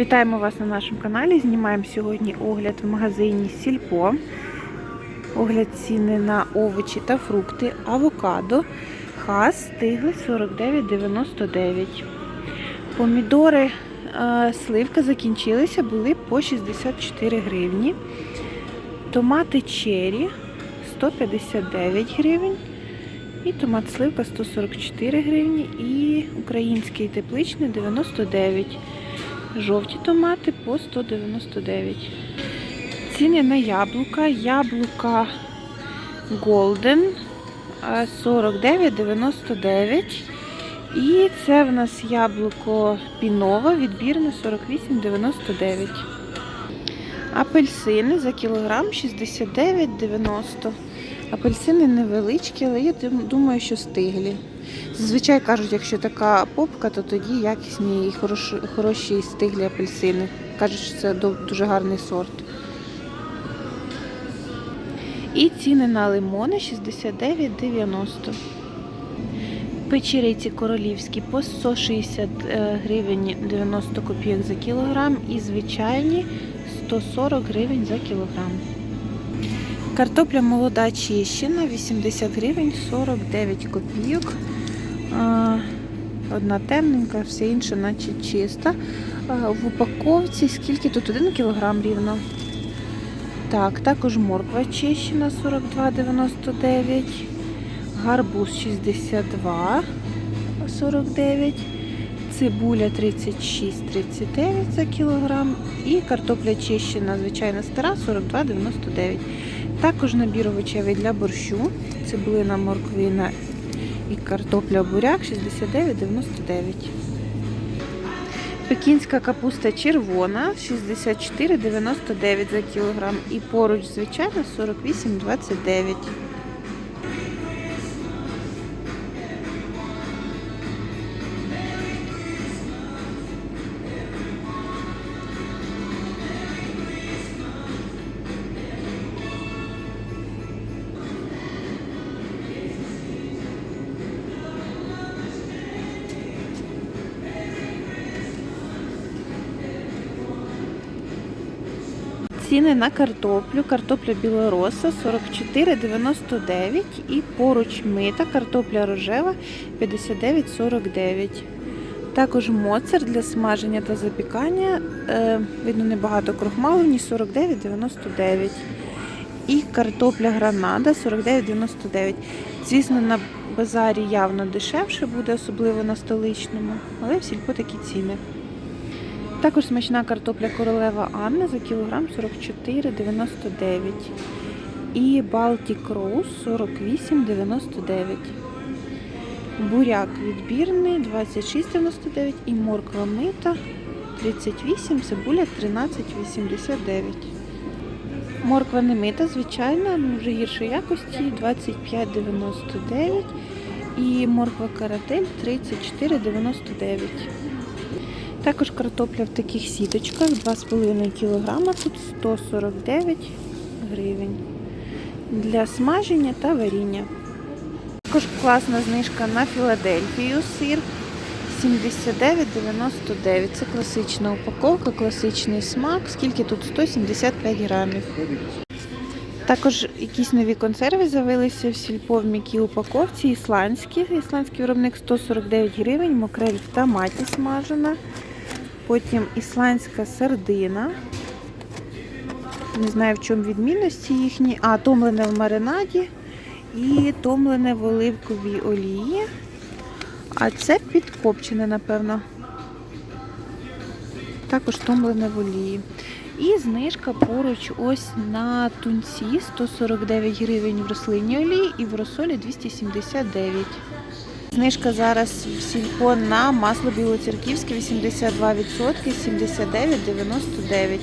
Вітаємо вас на нашому каналі. Знімаємо сьогодні огляд в магазині Сільпо. Огляд ціни на овочі та фрукти, авокадо, хас, стигли 49,99. Помідори, е, сливка закінчилися, були по 64 гривні. Томати чері 159 гривень. І томат сливка 144 гривні. І український тепличний 99 Жовті томати по 199. Ціни на яблука. Яблука Golden е, 49,99. І це в нас яблуко Пінова відбірне 48,99. Апельсини за кілограм 69,90. Апельсини невеличкі, але я думаю, що стиглі. Зазвичай кажуть, якщо така попка, то тоді якісні і хороші, хороші стиглі апельсини. Кажуть, що це дуже гарний сорт. І ціни на лимони 69,90. Печериці королівські по 160 е, гривень 90 копійок за кілограм і звичайні 140 гривень за кілограм. Картопля молода чищена 80 гривень 49 копійок. Одна темненька, все інше, наче чиста. В упаковці скільки тут 1 кілограм рівно. Так, також морква чищена 42,99. Гарбуз 62 49. Цибуля 36,39 за кілограм. І картопля чищена, звичайна стара 42,99. Також набір овочевий для борщу. Цибулина морквина і картопля буряк 69,99. Пекінська капуста червона 64,99 за кілограм. І поруч, звичайно, 48,29. Ціни на картоплю. Картопля білороса 44,99 і поруч мита картопля рожева 59,49. Також моцар для смаження та запікання. Е, видно, небагато крохмалу, ні 49,99. І картопля гранада 49,99. Звісно, на базарі явно дешевше буде, особливо на столичному, але в сільпо такі ціни. Також смачна картопля королева Анна за кілограм 44,99. І Baltic Rose 48,99. Буряк відбірний 26,99 і морква мита 38, цибуля 13,89. Морква не мита, звичайна, вже гіршої якості 25,99 і морква каратель 34,99. Також картопля в таких сіточках 2,5 кг, тут 149 гривень для смаження та варіння. Також класна знижка на Філадельфію сир 79,99. Це класична упаковка, класичний смак. Скільки тут? 175 грамів. Також якісь нові консерви з'явилися в сільпо в м'якій упаковці. Ісландські. Ісландський виробник 149 гривень, мокрель в томаті смажена. Потім ісландська сардина. Не знаю, в чому відмінності їхні. А, томлене в маринаді і томлене в оливковій олії. А це підкопчене, напевно. Також томлене в олії. І знижка поруч ось на тунці 149 гривень в рослинній олії і в розсолі 279. Знижка зараз в сільпо на масло білоцерківське 82%, 79,99.